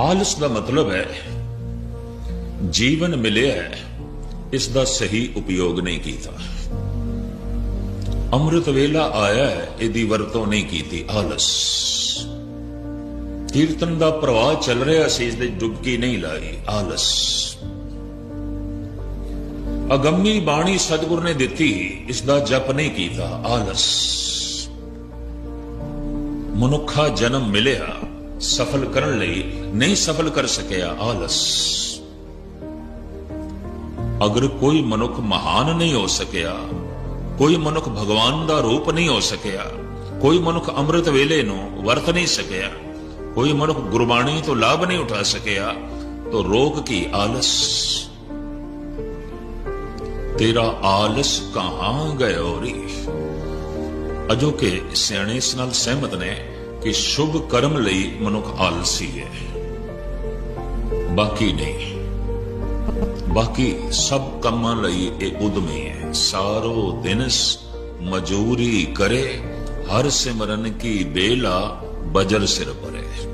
ਆਲਸ ਦਾ ਮਤਲਬ ਹੈ ਜੀਵਨ ਮਿਲਿਆ ਹੈ, ਇਸ ਦਾ ਸਹੀ ਉਪਯੋਗ ਨਹੀਂ ਕੀਤਾ। ਅੰਮ੍ਰਿਤ ਵੇਲਾ ਆਇਆ ਹੈ, ਇਹਦੀ ਵਰਤੋਂ ਨਹੀਂ ਕੀਤੀ ਆਲਸ। ਕੀਰਤਨ ਦਾ ਪ੍ਰਵਾਹ ਚੱਲ ਰਿਹਾ ਸੀ ਇਸ ਦੇ ਡੁਬਕੀ ਨਹੀਂ ਲਾਈ ਆਲਸ। ਅਗੰਮੀ ਬਾਣੀ ਸਤਿਗੁਰ ਨੇ ਦਿੱਤੀ ਇਸ ਦਾ ਜਪ ਨਹੀਂ ਕੀਤਾ ਆਲਸ। ਮਨੁੱਖਾ ਜਨਮ ਮਿਲਿਆ। ਸਫਲ ਕਰਨ ਲਈ ਨਹੀਂ ਸਫਲ ਕਰ ਸਕਿਆ, ਆਲਸ। ਅਗਰ ਕੋਈ ਮਨੁੱਖ ਮਹਾਨ ਨਹੀਂ ਹੋ ਸਕਿਆ, ਕੋਈ ਮਨੁੱਖ ਭਗਵਾਨ ਦਾ ਰੂਪ ਨਹੀਂ ਹੋ ਸਕਿਆ, ਕੋਈ ਮਨੁੱਖ ਅੰਮ੍ਰਿਤ ਵੇਲੇ ਨੂੰ ਵਰਤ ਨਹੀਂ ਸਕਿਆ, ਕੋਈ ਮਨੁੱਖ ਗੁਰਬਾਣੀ ਤੋਂ ਲਾਭ ਨਹੀਂ ਉਠਾ ਸਕਿਆ, ਤਾਂ ਰੋਗ ਕੀ ਆਲਸ? ਤੇਰਾ ਆਲਸ ਕਹਾਂ ਗਇਓ ਰੀ ਅਜੋ ਕਿ ਸਿਆਣੇ ਇਸ ਨਾਲ ਸਹਿਮਤ ਨੇ ਕਿ ਸ਼ੁਭ ਕਰਮ ਲਈ ਮਨੁੱਖ ਆਲਸੀ ਹੈ। ਬਾਕੀ ਨਹੀਂ। ਬਾਕੀ ਸਭ ਕੰਮਾਂ ਲਈ ਇਹ ਉਦਮੀ ਹੈ। ਸਾਰੋ ਦਿਨਸ ਮਜੂਰੀ ਕਰੇ, ਹਰ ਸਿਮਰਨ ਕੀ ਬੇਲਾ ਬਜਰ ਸਿਰ ਪਰੇ।